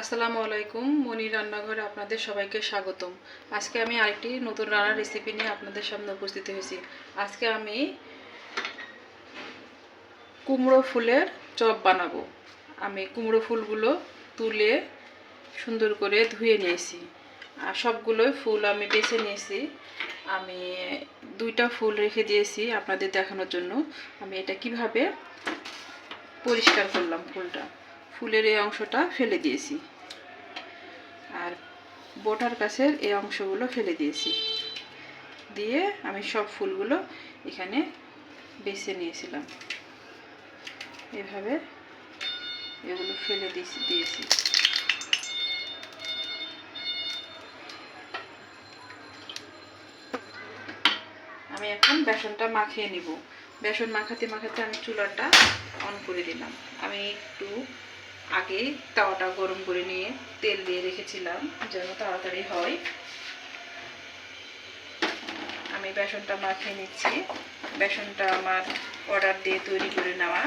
আসসালামু আলাইকুম মনি রান্নাঘরে আপনাদের সবাইকে স্বাগতম। আজকে আমি আরেকটি নতুন রান্নার রেসিপি নিয়ে আপনাদের সামনে উপস্থিত হয়েছি। আজকে আমি কুমড়ো ফুলের চপ বানাবো। আমি কুমড়ো ফুলগুলো তুলে সুন্দর করে ধুয়ে নিয়েছি। আর সবগুলোই ফুল আমি বেছে নিয়েছি। আমি দুইটা ফুল রেখে দিয়েছি আপনাদের দেখানোর জন্য। আমি এটা কীভাবে পরিষ্কার করলাম ফুলটা। ফুলের এই অংশটা ফেলে দিয়েছি। আর বোটার কাছের এই অংশগুলো ফেলে দিয়েছি। দিয়ে আমি সব ফুলগুলো এখানে বেছে নিয়েছিলাম। এভাবে এগুলো ফেলে দিয়েছি দিয়েছি। আমি এখন বেসনটা মাখিয়ে নিব। বেসন মাখাতে মাখাতে আমি চুলাটা অন করে দিলাম। আমি একটু আগে তাওয়াটা গরম করে নিয়ে তেল দিয়ে রেখেছিলাম, যেন তাড়াতাড়ি হয়। আমি বেসনটা মাখিয়ে নিচ্ছি। বেসনটা আমার অর্ডার দিয়ে তৈরি করে নেওয়া।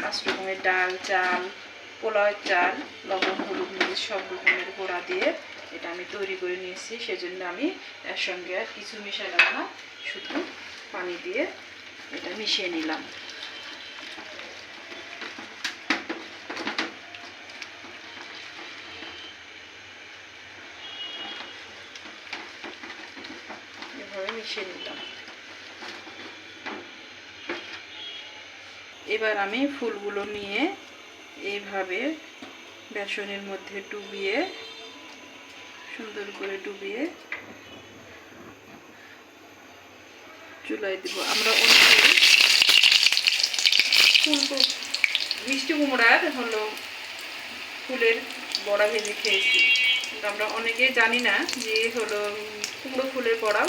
পাঁচ রকমের ডাল, চাল, পোলাওয়ের চাল, লবণ, হলুদ মরিচ সব রকমের গোড়া দিয়ে এটা আমি তৈরি করে নিয়েছি। সেজন্য আমি এর সঙ্গে আর কিছু মিশালাম না, শুধু পানি দিয়ে এটা মিশিয়ে নিলাম এভাবে মিশিয়ে নিলাম এবার আমি ফুলগুলো নিয়ে এইভাবে বেসনের মধ্যে ডুবিয়ে, সুন্দর করে ডুবিয়ে চুলায় দিব। আমরা মিষ্টি কুমড়ার হলো ফুলের বড়া ভেজে খেয়েছি। আমরা অনেকেই জানি না যে হলো কুমড়ো ফুলের বড়াও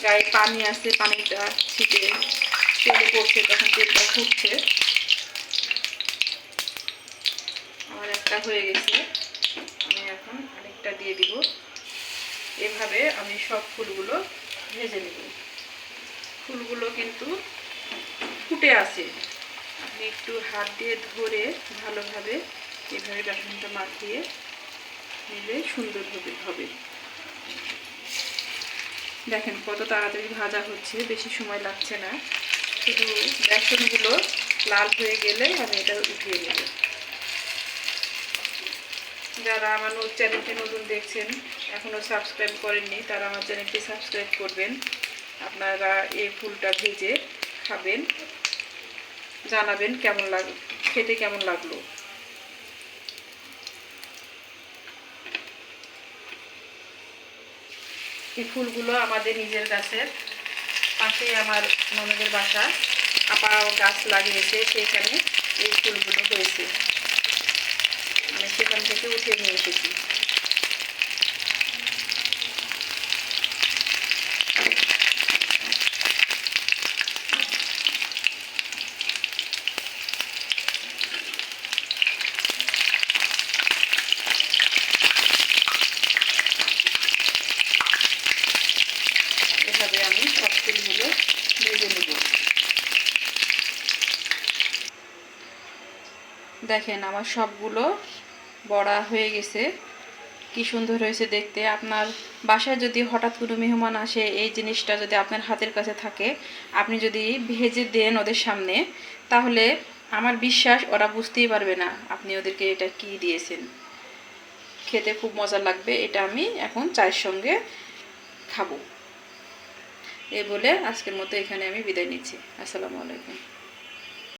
গায়ে পানি আছে, পানিটা ছিটে তেলে পড়ছে, তখন তেলটা ফুটছে। আমার একটা হয়ে গেছে। আমি এখন আরেকটা দিয়ে দিব। এভাবে আমি সব ফুলগুলো ভেজে নেব। ফুলগুলো কিন্তু ফুটে আছে। আপনি একটু হাত দিয়ে ধরে ভালোভাবে এভাবে বেসনটা মাখিয়ে নিলে সুন্দর হবে হবে। দেখেন কত তাড়াতাড়ি ভাজা হচ্ছে, বেশি সময় লাগছে না। শুধু বেসনগুলো লাল হয়ে গেলে আমি এটা উঠিয়ে নেব। যারা আমার চ্যানেলটি নতুন দেখছেন এখনও সাবস্ক্রাইব করেননি, তারা আমার চ্যানেলটি সাবস্ক্রাইব করবেন। আপনারা এই ফুলটা ভেজে খাবেন, জানাবেন কেমন লাগ, খেতে কেমন লাগল। এই ফুলগুলো আমাদের নিজের গাছের পাশে আমার ননদের বাসা। আপা গাছ লাগিয়েছে সেখানে এই ফুলগুলো হয়েছে। আমি সেখান থেকে উঠে নিয়ে এসেছি। এভাবে আমি সব ফুলগুলো ভেজে নেব। দেখেন আমার সবগুলো বড়া হয়ে গেছে। কি সুন্দর হয়েছে দেখতে। আপনার বাসায় যদি হঠাৎ কোনো মেহমান আসে, এই জিনিসটা যদি আপনার হাতের কাছে থাকে, আপনি যদি ভেজে দেন ওদের সামনে, তাহলে আমার বিশ্বাস ওরা বুঝতেই পারবে না আপনি ওদেরকে এটা কি দিয়েছেন। খেতে খুব মজা লাগবে, এটা আমি এখন চায়ের সঙ্গে খাব। এই বলে আজকের মতো এখানে আমি বিদায় নিচ্ছি। আসসালামু আলাইকুম।